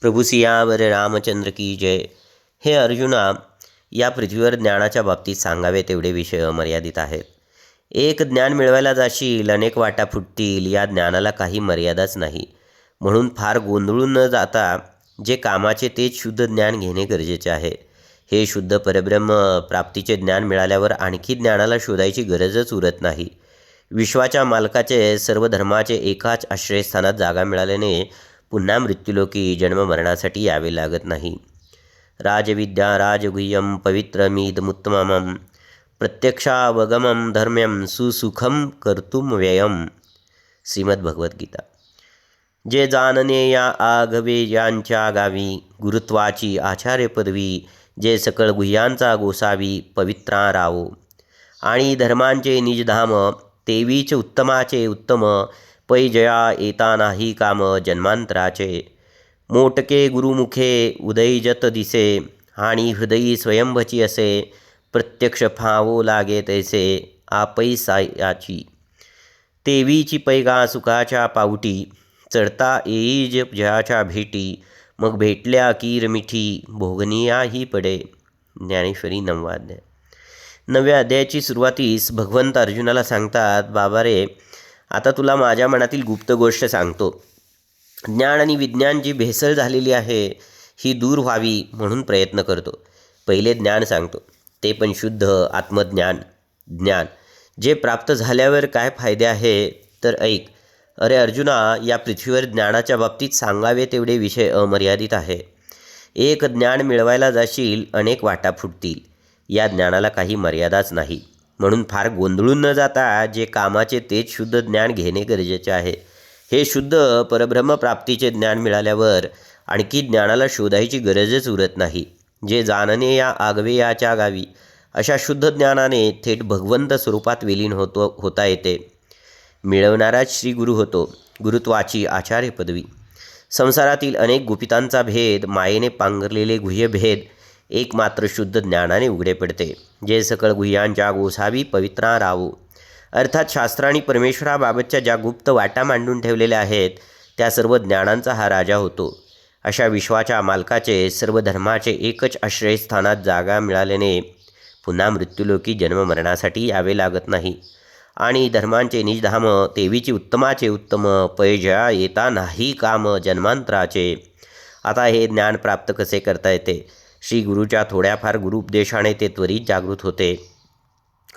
प्रभू सियावर रामचंद्र की जय. हे अर्जुना या पृथ्वीवर ज्ञानाच्या बाबतीत सांगावे तेवढे विषय अमर्यादित आहेत. एक ज्ञान मिळवायला जाशील अनेक वाटा फुटतील या ज्ञानाला काही मर्यादाच नाही. म्हणून फार गोंधळून न जाता जे कामाचे तेच शुद्ध ज्ञान घेणे गरजेचे आहे. हे शुद्ध परब्रह्म प्राप्तीचे ज्ञान मिळाल्यावर आणखी ज्ञानाला शोधायची गरजच उरत नाही. विश्वाच्या मालकाचे सर्व धर्माचे एकाच आश्रयस्थानात जागा मिळाल्याने पुन्हा मृत्यूलोकी जन्ममरणासाठी यावे लागत नाही. राजविद्या राजगुह्यम पवित्रमीदमुत्तमं प्रत्यक्षावगमं धर्म्यं सुसुखम कर्तुम व्ययम। श्रीमद्भगवद्गीता। जे जानने या आघवे यांच्या गावी गुरुत्वाची आचार्य पदवी जे सकळ गुह्यांचा गोसावी पवित्रा रावो। आणि धर्मांचे निजधाम तेवीच उत्तमाचे उत्तम पै जया येता नाही काम जन्मांतराचे. मोटके गुरुमुखे उदयजत दिसे आणि हृदयी स्वयंभची असे प्रत्यक्ष फावो लागे तैसे आपै सायाची. तेवीची पैगा सुखाच्या पावटी चढता येईज जयाच्या भेटी मग भेटल्या कीर मिठी भोगनियाही पडे. ज्ञानेश्वरी नववा अध्याय नवव्या अध्यायाची सुरुवातीस भगवंत अर्जुनाला सांगतात बाबा रे आता तुला माझ्या मनातील गुप्त गोष्ट सांगतो. ज्ञान आणि विज्ञान जी भेसळ झालेली आहे ही दूर व्हावी म्हणून प्रयत्न करतो. पहिले ज्ञान सांगतो. ते पण शुद्ध आत्मज्ञान ज्ञान. जे प्राप्त झाल्यावर काय फायदे आहे? तर ऐक. अरे अर्जुना या पृथ्वीवर ज्ञानाच्या बाबतीत सांगावे तेवढे विषय अमर्यादित आहे. एक ज्ञान मिळवायला जाशील अनेक वाटा फुटतील. या ज्ञानाला काही मर्यादाच नाही. म्हणून फार गोंधळून न जाता जे कामाचे तेच शुद्ध ज्ञान घेणे गरजेचे आहे. हे शुद्ध परब्रह्मप्राप्तीचे ज्ञान मिळाल्यावर आणखी ज्ञानाला शोधायची गरजच उरत नाही. जे जाणणे या आगवेयाच्या गावी अशा शुद्ध ज्ञानाने थेट भगवंत स्वरूपात विलीन होतो होता येते. मिळवणाराच श्री गुरु होतो गुरुत्वाची आचार्य पदवी. संसारातील अनेक गुपितांचा भेद मायेने पांघरलेले गुह्यभेद एकमात्र शुद्ध ज्ञानाने उघडे पडते. जे सकळ गुह्यांच्या गोसावी पवित्रा रावो. अर्थात शास्त्रांनी परमेश्वराबाबतच्या ज्या गुप्त वाटा मांडून ठेवलेल्या आहेत त्या सर्व ज्ञानांचा हा राजा होतो. अशा विश्वाच्या मालकाचे सर्व धर्माचे एकच आश्रयस्थानात जागा मिळाल्याने पुन्हा मृत्यूलोकी जन्ममरणासाठी यावे लागत नाही. आणि धर्मांचे निजधाम तेवीची उत्तमाचे उत्तम पैजया येता नाही काम जन्मांतराचे. आता हे ज्ञान प्राप्त कसे करता येते? श्री गुरुच्या थोड्याफार गुरुपदेशाने ते त्वरित जागृत होते.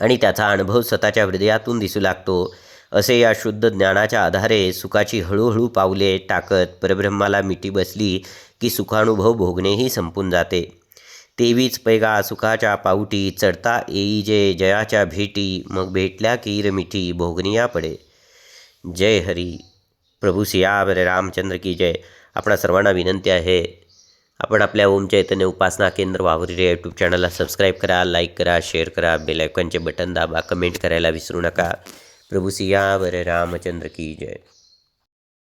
आणि त्याचा अनुभव स्वतःच्या हृदयातून दिसू लागतो. असे या शुद्ध ज्ञानाच्या आधारे सुखाची हळूहळू पावले टाकत परब्रह्माला मिठी बसली की सुखानुभव भोगणेही संपून जाते. तेवीच पैगा सुखाच्या पावटी चढता येई जे जयाच्या भेटी मग भेटल्या कीर मिठी भोगनिया पडे. जय हरी. प्रभू सियावर रामचंद्र की जय. आपणा सर्वांना विनंती आहे आपण आपल्या ओम चैतन्य उपासना केंद्र वावरी या यूट्यूब चॅनलला सबस्क्राईब करा लाईक करा शेअर करा बेलायकॉनचे बटन दाबा कमेंट करायला विसरू नका. प्रभू सियावर रामचंद्र की जय.